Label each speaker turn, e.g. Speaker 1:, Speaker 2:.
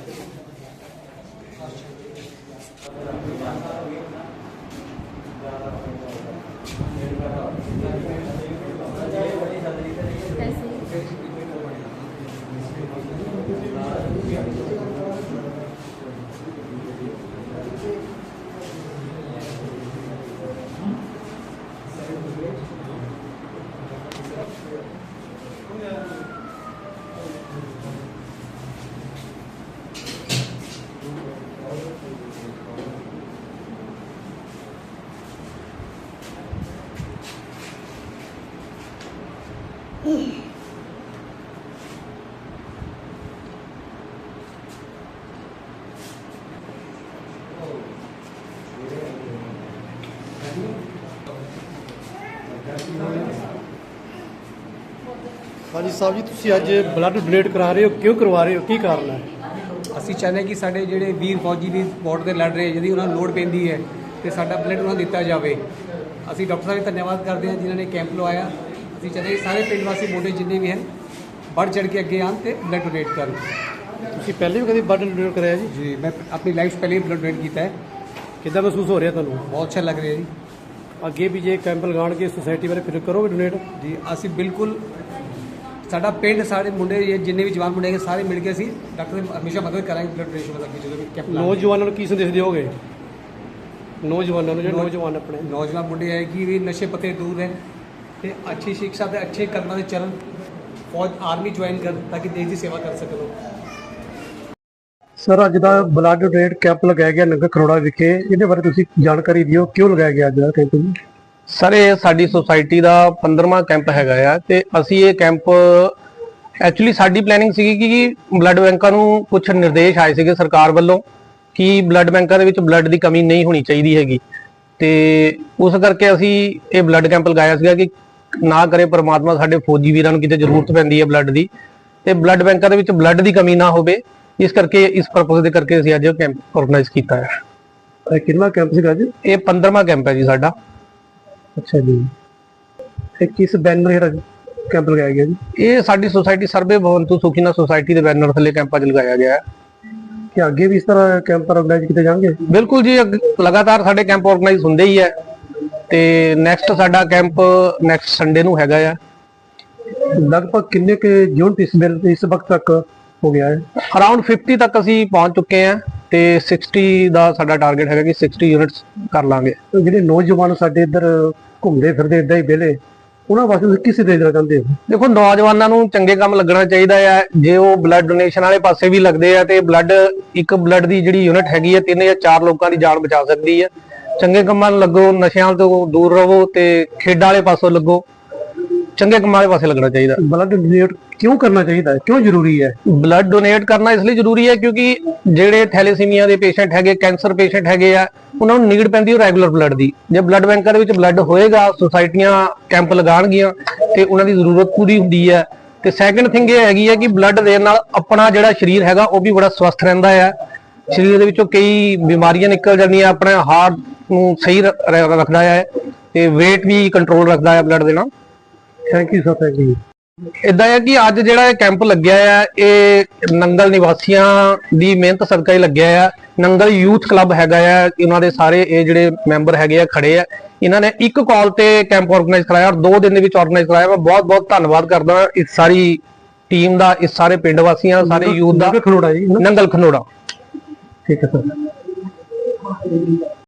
Speaker 1: कैसे ਹਾਂਜੀ ਸਾਹਿਬ ਜੀ, ਤੁਸੀਂ ਅੱਜ ਬਲੱਡ ਡੋਨੇਟ ਕਰਾ ਰਹੇ ਹੋ, ਕਿਉਂ ਕਰਵਾ ਰਹੇ ਹੋ, ਕੀ ਕਾਰਨ ਹੈ?
Speaker 2: ਅਸੀਂ ਚਾਹੁੰਦੇ ਹਾਂ ਕਿ ਸਾਡੇ ਜਿਹੜੇ ਵੀਰ ਫੌਜੀ ਦੀ ਬਾਰਡਰ ਤੇ ਲੜ ਰਹੇ ਜਿਹਦੀ ਉਹਨਾਂ ਨੂੰ ਲੋੜ ਪੈਂਦੀ ਹੈ ਤੇ ਸਾਡਾ ਬਲੱਡ ਉਹਨਾਂ ਨੂੰ ਦਿੱਤਾ ਜਾਵੇ। ਅਸੀਂ ਡਾਕਟਰ ਸਾਹਿਬ ਦਾ ਧੰਨਵਾਦ ਕਰਦੇ ਹਾਂ ਜਿਨ੍ਹਾਂ ਨੇ ਕੈਂਪ ਲਵਾਇਆ। ਅਸੀਂ ਚਾਹੁੰਦੇ ਹਾਂ ਸਾਰੇ ਪਿੰਡ ਵਾਸੀ ਮੁੰਡੇ ਜਿੰਨੇ ਵੀ ਹਨ ਵੱਧ ਚੜ ਕੇ ਅੱਗੇ ਆਉਣ ਤੇ ਬਲੱਡ ਡੋਨੇਟ ਕਰਨ।
Speaker 1: ਤੁਸੀਂ ਪਹਿਲੇ ਵੀ ਕਦੀ ਬਲੱਡ ਡੋਨੇਟ ਕਰਾਇਆ ਜੀ?
Speaker 2: ਜੀ ਮੈਂ ਆਪਣੀ ਲਾਈਫ 'ਚ ਪਹਿਲੇ ਬਲੱਡ ਡੋਨੇਟ ਕੀਤਾ ਹੈ।
Speaker 1: ਕਿੱਦਾਂ ਮਹਿਸੂਸ ਹੋ ਰਿਹਾ ਤੁਹਾਨੂੰ?
Speaker 2: ਬਹੁਤ ਅੱਛਾ ਲੱਗ ਰਿਹਾ ਜੀ।
Speaker 1: ਅੱਗੇ ਵੀ ਜੇ ਕੈਂਪ ਲਗਾਉਣਗੇ ਸੋਸਾਇਟੀ ਬਾਰੇ ਫਿਰ ਕਰੋਗੇ ਡੋਨੇਟ
Speaker 2: ਜੀ ਅਸੀਂ ਬਿਲਕੁਲ ਸਾਡਾ ਪਿੰਡ ਸਾਰੇ ਮੁੰਡੇ ਜਿੰਨੇ ਵੀ ਜਵਾਨ ਮੁੰਡੇ ਹੈਗੇ ਸਾਰੇ ਮਿਲ ਕੇ ਅਸੀਂ ਡਾਕਟਰ ਦੀ ਹਮੇਸ਼ਾ ਮਦਦ ਕਰਾਂਗੇ ਬਲੱਡ ਡੋਨੇਸ਼ਨ ਕਿ ਜਦੋਂ ਵੀ ਕੈਂਪ
Speaker 1: ਨੌਜਵਾਨਾਂ ਨੂੰ ਕੀ ਸੰਦੇਸ਼ ਦਿਓਗੇ? ਨੌਜਵਾਨਾਂ ਨੂੰ ਜਿਹੜੇ ਨੌਜਵਾਨ ਆਪਣੇ?
Speaker 2: ਨੌਜਵਾਨ ਮੁੰਡੇ ਹੈ ਕਿ ਵੀ ਨਸ਼ੇ ਪੱਤੇ ਦੂਰ ਰਹਿਣ। ਤੇ ਅੱਛੀ ਸਿੱਖਿਆ ਤੇ ਅੱਛੇ ਕਰਮਾਂ ਦੇ ਚੱਲਣ ਫੌਜ ਆਰਮੀ ਜੁਆਇਨ ਕਰਨ ਤਾਂ ਕਿ ਦੇਸ਼ ਦੀ ਸੇਵਾ ਕਰ ਸਕਣ
Speaker 1: ਸਰ ਅੱਜ ਦਾ ਬਲੱਡ ਡੋਨੇਟ ਕੈਂਪ ਲਗਾਇਆ ਗਿਆ ਨੰਗਾ ਖਰੋੜਾ ਵਿਖੇ। ਇਹਦੇ ਬਾਰੇ ਤੁਸੀਂ ਜਾਣਕਾਰੀ ਦਿਓ ਕਿਉਂ ਲਗਾਇਆ ਗਿਆ ਅੱਜ ਦਾ ਕੈਂਪ ਜੀ?
Speaker 3: ਸਰ ਇਹ ਸਾਡੀ ਸੁਸਾਇਟੀ ਦਾ 15ਵਾਂ ਕੈਂਪ ਹੈਗਾ ਆ ਤੇ ਅਸੀਂ ਇਹ ਕੈਂਪ ਐਕਚੁਅਲੀ ਸਾਡੀ ਪਲੈਨਿੰਗ ਸੀਗੀ ਕਿ ਬਲੱਡ ਬੈਂਕਾਂ ਨੂੰ ਕੁਝ ਨਿਰਦੇਸ਼ ਆਏ ਸੀਗੇ ਸਰਕਾਰ ਵੱਲੋਂ ਕਿ ਬਲੱਡ ਬੈਂਕਾਂ ਦੇ ਵਿੱਚ ਬਲੱਡ ਦੀ ਕਮੀ ਨਹੀਂ ਹੋਣੀ ਚਾਹੀਦੀ ਹੈਗੀ। ਤੇ ਉਸ ਕਰਕੇ ਅਸੀਂ ਇਹ ਬਲੱਡ ਕੈਂਪ ਲਗਾਇਆ ਸੀਗਾ ਕਿ ਨਾ ਕਰੇ ਪ੍ਰਮਾਤਮਾ ਸਾਡੇ ਫੌਜੀ ਵੀਰਾਂ ਨੂੰ ਕਿਤੇ ਜ਼ਰੂਰਤ ਪੈਂਦੀ ਹੈ ਬਲੱਡ ਦੀ ਤੇ ਬਲੱਡ ਬੈਂਕਾਂ ਦੇ ਵਿੱਚ ਬਲੱਡ ਦੀ ਕਮੀ ਨਾ ਹੋਵੇ ਇਸ ਕਰਕੇ ਇਸ ਪਰਪਸ ਦੇ ਕਰਕੇ ਅਸੀਂ ਅੱਜ ਇਹ ਕੈਂਪ ਆਰਗੇਨਾਈਜ਼ ਕੀਤਾ ਹੈ।
Speaker 1: ਇਹ ਕਿੰਨਾ ਕੈਂਪ ਸੀਗਾ ਅੱਜ
Speaker 3: ਇਹ 15ਵਾਂ ਕੈਂਪ ਹੈ ਜੀ ਸਾਡਾ।
Speaker 1: ਅੱਛਾ ਜੀ। ਇਹ ਕਿਸ ਬੈਨਰ ਹੇਠ ਕੈਂਪ ਲਗਾਇਆ ਗਿਆ ਜੀ?
Speaker 3: ਇਹ ਸਾਡੀ ਸੁਸਾਇਟੀ ਸਰਵੇ ਭਵੰਤੂ ਸੁਖੀਨਾ ਸੁਸਾਇਟੀ ਦੇ ਬੈਨਰ ਥੱਲੇ ਕੈਂਪ ਅੱਜ ਲਗਾਇਆ ਗਿਆ ਹੈ।
Speaker 1: ਕਿ ਅੱਗੇ ਵੀ ਇਸ ਤਰ੍ਹਾਂ ਕੈਂਪ ਆਰਗੇਨਾਈਜ਼ ਕੀਤੇ ਜਾਣਗੇ?
Speaker 3: ਬਿਲਕੁਲ ਜੀ ਲਗਾਤਾਰ ਸਾਡੇ ਕੈਂਪ ਆਰਗੇਨਾਈਜ਼ ਹੁੰਦੇ ਹੀ ਹੈ। ਤੇ ਨੈਕਸਟ ਸਾਡਾ ਕੈਂਪ ਨੈਕਸਟ ਸੰਡੇ ਨੂੰ ਹੈਗਾ ਆ।
Speaker 1: ਲਗਭਗ ਕਿੰਨੇ ਕੇ ਯੂਨਿਟ ਇਸ ਬਿਲ ਇਸ ਵਕਤ ਤੱਕ ਹੋ ਗਿਆ ਹੈ?
Speaker 3: ਅਰਾਊਂਡ 50 ਤੱਕ ਅਸੀਂ ਪਹੁੰਚ ਚੁੱਕੇ ਹਾਂ ਤੇ 60 ਦਾ ਸਾਡਾ ਟਾਰਗੇਟ ਹੈਗਾ ਕਿ 60 ਯੂਨਿਟਸ ਕਰ ਲਾਂਗੇ।
Speaker 1: ਜਿਹੜੇ ਨੌਜਵਾਨ ਸਾਡੇ ਇੱਧਰ ਘੁੰਮਦੇ ਫਿਰਦੇ ਇਦਾਂ ਹੀ ਵਿਹਲੇ ਉਹਨਾਂ ਵਾਸਤੇ ਤੁਸੀਂ ਕਿਸ ਦੇ ਦੇਣਾ ਚਾਹੁੰਦੇ ਹੋ?
Speaker 3: ਦੇਖੋ ਨੌਜਵਾਨਾਂ ਨੂੰ ਚੰਗੇ ਕੰਮ ਲੱਗਣਾ ਚਾਹੀਦਾ ਹੈ ਜੇ ਉਹ ਬਲੱਡ ਡੋਨੇਸ਼ਨ ਵਾਲੇ ਪਾਸੇ ਵੀ ਲੱਗਦੇ ਆ ਤੇ ਬਲੱਡ ਇੱਕ ਬਲੱਡ ਦੀ ਜਿਹੜੀ ਯੂਨਿਟ ਹੈਗੀ ਹੈ ਤਿੰਨ ਜਾਂ ਚਾਰ ਲੋਕਾਂ ਦੀ ਜਾਨ ਬਚਾ ਸਕਦੀ ਹੈ ਚੰਗੇ ਕੰਮਾਂ ਨੂੰ ਲੱਗੋ ਨਸ਼ਿਆਂ ਤੋਂ ਦੂਰ ਰਹੋ ਤੇ ਖੇਡਾਂ ਵਾਲੇ ਪਾਸੋਂ ਲੱਗੋ। ਚੰਗੇ ਕੰਮਾਂ ਵਾਲੇ ਪਾਸੇ ਲੱਗਣਾ ਚਾਹੀਦਾ।
Speaker 1: ਬਲੱਡ ਡੋਨੇਟ ਕਿਉਂ ਕਰਨਾ ਚਾਹੀਦਾ? ਹੈ ਕਿਉਂ ਜ਼ਰੂਰੀ ਹੈ?
Speaker 3: ਬਲੱਡ ਡੋਨੇਟ ਕਰਨਾ ਇਸ ਲਈ ਜ਼ਰੂਰੀ ਹੈ ਕਿਉਂਕਿ ਜਿਹੜੇ ਥੈਲੇਸੀਮੀਆ ਦੇ ਪੇਸ਼ੈਂਟ ਹੈਗੇ ਕੈਂਸਰ ਪੇਸ਼ੈਂਟ ਹੈਗੇ ਆ ਉਹਨਾਂ ਨੂੰ ਨੀਡ ਪੈਂਦੀ ਹੈ ਰੈਗੂਲਰ ਬਲੱਡ ਦੀ। ਜੇ ਬਲੱਡ ਬੈਂਕਾਂ ਦੇ ਵਿੱਚ ਬਲੱਡ ਹੋਏਗਾ ਸੁਸਾਇਟੀਆਂ ਕੈਂਪ ਲਗਾਉਣਗੀਆਂ ਤੇ ਉਹਨਾਂ ਦੀ ਜ਼ਰੂਰਤ ਪੂਰੀ ਹੁੰਦੀ ਹੈ। ਤੇ ਸੈਕੰਡ ਥਿੰਗ ਇਹ ਹੈਗੀ ਹੈ ਕਿ ਬਲੱਡ ਦੇਣ ਨਾਲ ਆਪਣਾ ਜਿਹੜਾ ਸਰੀਰ ਹੈਗਾ ਉਹ ਵੀ ਬੜਾ ਸਵਸਥ ਰਹਿੰਦਾ ਹੈ। ਸਰੀਰ ਦੇ ਵਿੱਚੋਂ ਕਈ ਬਿਮਾਰੀਆਂ ਨਿਕਲ ਜਾਂਦੀਆਂ ਆਪਣੇ ਹਾਰਟ ਨੂੰ ਸਹੀ ਰੱਖਦਾ ਹੈ ਤੇ weight ਵੀ ਕੰਟਰੋਲ ਰੱਖਦਾ ਹੈ ਬਲੱਡ ਦੇਣਾ
Speaker 1: thank you sir thank you
Speaker 3: ਇਦਾਂ ਹੈ ਕਿ ਅੱਜ ਜਿਹੜਾ ਇਹ ਕੈਂਪ ਲੱਗਿਆ ਹੈ ਇਹ ਨੰਗਲ ਨਿਵਾਸੀਆਂ ਦੀ ਮਿਹਨਤ ਸਦਕਾ ਹੀ ਲੱਗਿਆ ਹੈ ਨੰਗਲ ਯੂਥ ਕਲੱਬ ਹੈਗਾ ਹੈ ਇਹਨਾਂ ਦੇ ਸਾਰੇ ਇਹ ਜਿਹੜੇ ਮੈਂਬਰ ਹੈਗੇ ਆ ਖੜੇ ਆ। ਇਹਨਾਂ ਨੇ ਇੱਕ ਕਾਲ ਤੇ ਕੈਂਪ ਆਰਗੇਨਾਈਜ਼ ਕਰਾਇਆ ਔਰ ਦੋ ਦਿਨ ਦੇ ਵਿੱਚ ਆਰਗੇਨਾਈਜ਼ ਕਰਾਇਆ। ਮੈਂ ਬਹੁਤ ਬਹੁਤ ਧੰਨਵਾਦ ਕਰਦਾ ਇਸ ਸਾਰੀ ਟੀਮ ਦਾ ਇਸ ਸਾਰੇ ਪਿੰਡ ਵਾਸੀਆਂ ਸਾਰੇ ਯੂਥ ਦਾ।
Speaker 1: ਖਲੋੜਾ ਜੀ
Speaker 3: ਨੰਗਲ ਖਨੋੜਾ
Speaker 1: ਠੀਕ ਹੈ ਸਰ